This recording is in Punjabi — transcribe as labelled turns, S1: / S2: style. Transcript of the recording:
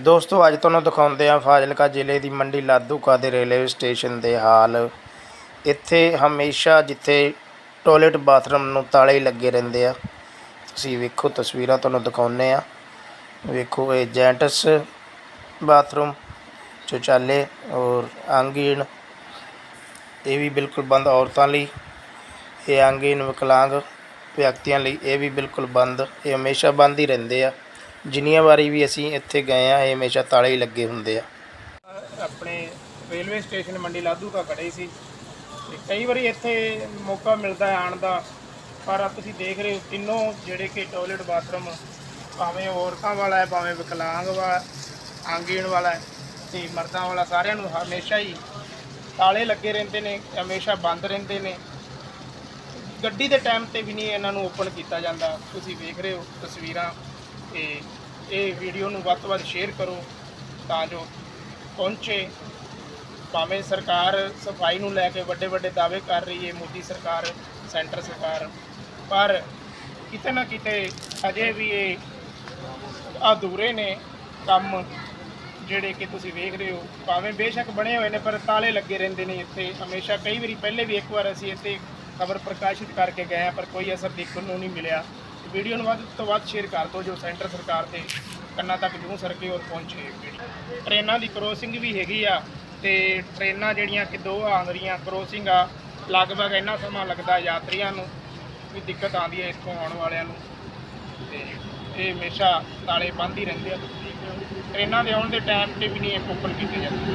S1: ਦੋਸਤੋ, ਅੱਜ ਤੁਹਾਨੂੰ ਦਿਖਾਉਂਦੇ ਹਾਂ ਫਾਜ਼ਿਲਕਾ ਜ਼ਿਲ੍ਹੇ ਦੀ ਮੰਡੀ ਲਾਧੂਕਾ ਦੇ ਰੇਲਵੇ ਸਟੇਸ਼ਨ ਦੇ ਹਾਲ। ਇੱਥੇ ਹਮੇਸ਼ਾ ਜਿੱਥੇ ਟਾਇਲਟ ਬਾਥਰੂਮ ਨੂੰ ਤਾਲੇ ਹੀ ਲੱਗੇ ਰਹਿੰਦੇ ਆ। ਤੁਸੀਂ ਵੇਖੋ, ਤਸਵੀਰਾਂ ਤੁਹਾਨੂੰ ਦਿਖਾਉਂਦੇ ਆ ਵੇਖੋ, ਇਹ ਜੈਂਟਸ ਬਾਥਰੂਮ ਸ਼ੌਚਾਲੇ ਔਰ ਆਂਗੀਨ ਇਹ ਵੀ ਬਿਲਕੁਲ ਬੰਦ ਔਰਤਾਂ ਲਈ, ਇਹ ਆਂਗੀਣ ਵਿਕਲਾਂਗ ਵਿਅਕਤੀਆਂ ਲਈ ਇਹ ਵੀ ਬਿਲਕੁਲ ਬੰਦ, ਇਹ ਹਮੇਸ਼ਾ ਬੰਦ ਹੀ ਰਹਿੰਦੇ ਆ। ਜਿੰਨੀਆਂ ਵਾਰੀ ਵੀ ਅਸੀਂ ਇੱਥੇ ਗਏ ਆ, ਇਹ ਹਮੇਸ਼ਾ ਤਾਲੇ ਹੀ ਲੱਗੇ ਹੁੰਦੇ ਆ।
S2: ਆਪਣੇ ਰੇਲਵੇ ਸਟੇਸ਼ਨ ਮੰਡੀ ਲਾਧੂ ਕਾ ਖੜੇ ਸੀ। ਤੇ ਕਈ ਵਾਰੀ ਇੱਥੇ ਮੌਕਾ ਮਿਲਦਾ ਹੈ ਆਉਣ ਦਾ, ਪਰ ਤੁਸੀਂ ਦੇਖ ਰਹੇ ਹੋ, ਤਿੰਨੋਂ ਜਿਹੜੇ ਕਿ ਟਾਇਲਟ ਬਾਥਰੂਮ ਭਾਵੇਂ ਔਰਤਾਂ ਵਾਲਾ ਹੈ, ਭਾਵੇਂ ਵਿਕਲਾਂਗ ਵਾਲਾ ਆਂਗੀਣ ਵਾਲਾ ਹੈ, ਤੇ ਮਰਦਾਂ ਵਾਲਾ ਸਾਰਿਆਂ ਨੂੰ ਹਮੇਸ਼ਾ ਹੀ ਤਾਲੇ ਲੱਗੇ ਰਹਿੰਦੇ ਨੇ, ਹਮੇਸ਼ਾ ਬੰਦ ਰਹਿੰਦੇ ਨੇ। ਗੱਡੀ ਦੇ ਟਾਈਮ ਤੇ ਵੀ ਨਹੀਂ ਇਹਨਾਂ ਨੂੰ ਓਪਨ ਕੀਤਾ ਜਾਂਦਾ। ਤੁਸੀਂ ਵੇਖ ਰਹੇ ਹੋ ਤਸਵੀਰਾਂ। ਤੇ ਇਹ ਵੀਡੀਓ ਨੂੰ ਵੱਧ ਤੋਂ ਵੱਧ ਸ਼ੇਅਰ ਕਰੋ ਤਾਂ ਜੋ ਪਹੁੰਚੇ। ਭਾਵੇਂ ਸਰਕਾਰ ਸਫ਼ਾਈ ਨੂੰ ਲੈ ਕੇ ਵੱਡੇ ਵੱਡੇ ਦਾਅਵੇ ਕਰ ਰਹੀ ਹੈ, ਮੋਦੀ ਸਰਕਾਰ, ਸੈਂਟਰ ਸਰਕਾਰ, ਪਰ ਕਿਤੇ ਨਾ ਕਿਤੇ ਅਜੇ ਵੀ ਇਹ ਅਧੂਰੇ ਨੇ ਕੰਮ ਜਿਹੜੇ ਕਿ ਤੁਸੀਂ ਵੇਖ ਰਹੇ ਹੋ। ਭਾਵੇਂ ਬੇਸ਼ੱਕ ਬਣੇ ਹੋਏ ਨੇ, ਪਰ ਤਾਲੇ ਲੱਗੇ ਰਹਿੰਦੇ ਨੇ ਇੱਥੇ। ਹਮੇਸ਼ਾ ਕਈ ਵਾਰੀ ਪਹਿਲੇ ਵੀ ਇੱਕ ਵਾਰ ਅਸੀਂ ਇੱਥੇ ਖਬਰ ਪ੍ਰਕਾਸ਼ਿਤ ਕਰਕੇ ਗਏ ਹਾਂ, ਪਰ ਕੋਈ ਅਸਰ ਦੇਖਣ ਨੂੰ ਨਹੀਂ ਮਿਲਿਆ। ਵੀਡੀਓ ਨੂੰ ਵੱਧ ਤੋਂ ਵੱਧ ਸ਼ੇਅਰ ਕਰ ਦਿਓ ਜੋ ਸੈਂਟਰ ਸਰਕਾਰ ਦੇ ਕੰਨਾਂ ਤੱਕ ਜੂ ਸਰਕੇ ਔਰ ਪਹੁੰਚੇ ਵੀਡੀਓ ਟ੍ਰੇਨਾਂ ਦੀ ਕ੍ਰੋਸਿੰਗ ਵੀ ਹੈਗੀ ਆ ਤੇ ਟ੍ਰੇਨਾਂ ਜਿਹੜੀਆਂ ਕਿ ਦੋ ਆਉਂਦੀਆਂ ਕ੍ਰੋਸਿੰਗ ਆ, ਲਗਭਗ ਇੰਨਾ ਸਮਾਂ ਲੱਗਦਾ ਯਾਤਰੀਆਂ ਨੂੰ, ਵੀ ਦਿੱਕਤ ਆਉਂਦੀ ਹੈ ਇੱਥੋਂ ਆਉਣ ਵਾਲਿਆਂ ਨੂੰ। ਤੇ ਇਹ ਹਮੇਸ਼ਾ ਤਾਲੇ ਬੰਦ ਹੀ ਰਹਿੰਦੇ ਆ। ਤੁਸੀਂ ਟ੍ਰੇਨਾਂ ਦੇ ਆਉਣ ਦੇ ਟਾਈਮ ਤੇ ਵੀ ਨਹੀਂ ਇਹ ਓਪਨ ਕੀਤੇ ਜਾਂਦੇ।